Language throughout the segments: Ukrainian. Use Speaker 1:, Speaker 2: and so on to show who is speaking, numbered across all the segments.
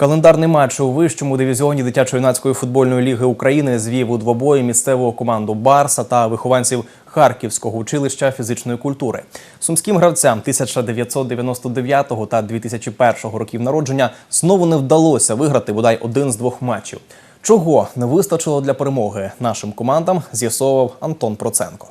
Speaker 1: Календарний матч у вищому дивізіоні дитячо-юнацької футбольної ліги України звів у двобої місцеву команду Барса та вихованців Харківського училища фізичної культури. Сумським гравцям 1999 та 2001 років народження знову не вдалося виграти бодай один з двох матчів. Чого не вистачило для перемоги нашим командам, з'ясовував Антон Проценко.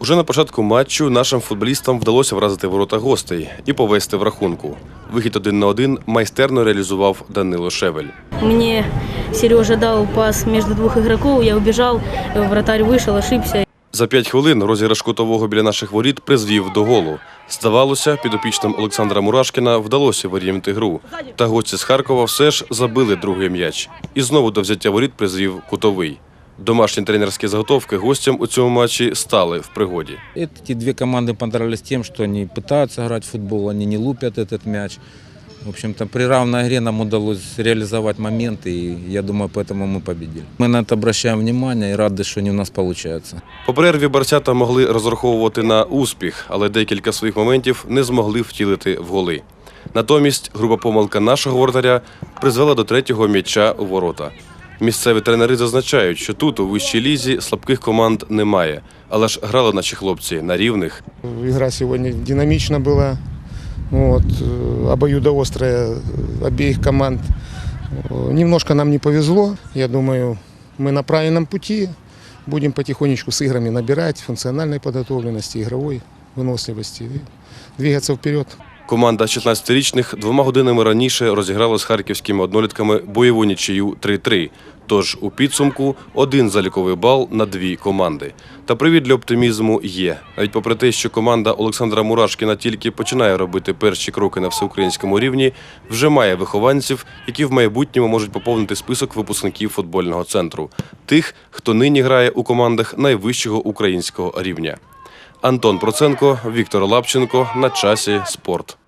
Speaker 2: Уже на початку матчу нашим футболістам вдалося вразити ворота гостей і повести в рахунку. Вихід один на один майстерно реалізував Данило Шевель.
Speaker 3: Мне Сережа дал пас между двух игроков, я убежал, вратарь вышел, ошибся.
Speaker 2: За п'ять хвилин розіграш кутового біля наших воріт призвів до голу. Здавалося, підопічним Олександра Мурашкіна вдалося вирівняти гру. Та гості з Харкова все ж забили другий м'яч. І знову до взяття воріт призвів кутовий. Домашні тренерські заготовки гостям у цьому матчі стали в пригоді.
Speaker 4: Эти две команды понравились тем, что они пытаются играть в футбол, они не лупят этот мяч. В общем-то, при равной игре нам удалось реализовать моменты, и я думаю, поэтому мы победили. Мы на это обращаем внимание и рады, что они у нас получаются.
Speaker 2: По перерві барсята могли розраховувати на успіх, але декілька своїх моментів не змогли втілити в голи. Натомість груба помилка нашого воротаря призвела до третього м'яча у ворота. Місцеві тренери зазначають, що тут у вищій лізі слабких команд немає, але ж грали наші хлопці на рівних.
Speaker 5: Игра сегодня динамична была, вот, э, обоюдоострая э, обеих команд. Э, Немножко нам не повезло. Я думаю, мы на правильном пути. Будем потихонечку с играми набирать функциональной подготовленности, игровой выносливости и двигаться вперед.
Speaker 2: Команда 16-річних двома годинами раніше розіграла з харківськими однолітками бойову нічию 3-3. Тож у підсумку один заліковий бал на дві команди. Та привід для оптимізму є. Навіть попри те, що команда Олександра Мурашкіна тільки починає робити перші кроки на всеукраїнському рівні, вже має вихованців, які в майбутньому можуть поповнити список випускників футбольного центру, тих, хто нині грає у командах найвищого українського рівня. Антон Проценко, Віктор Лапченко на часі спорт.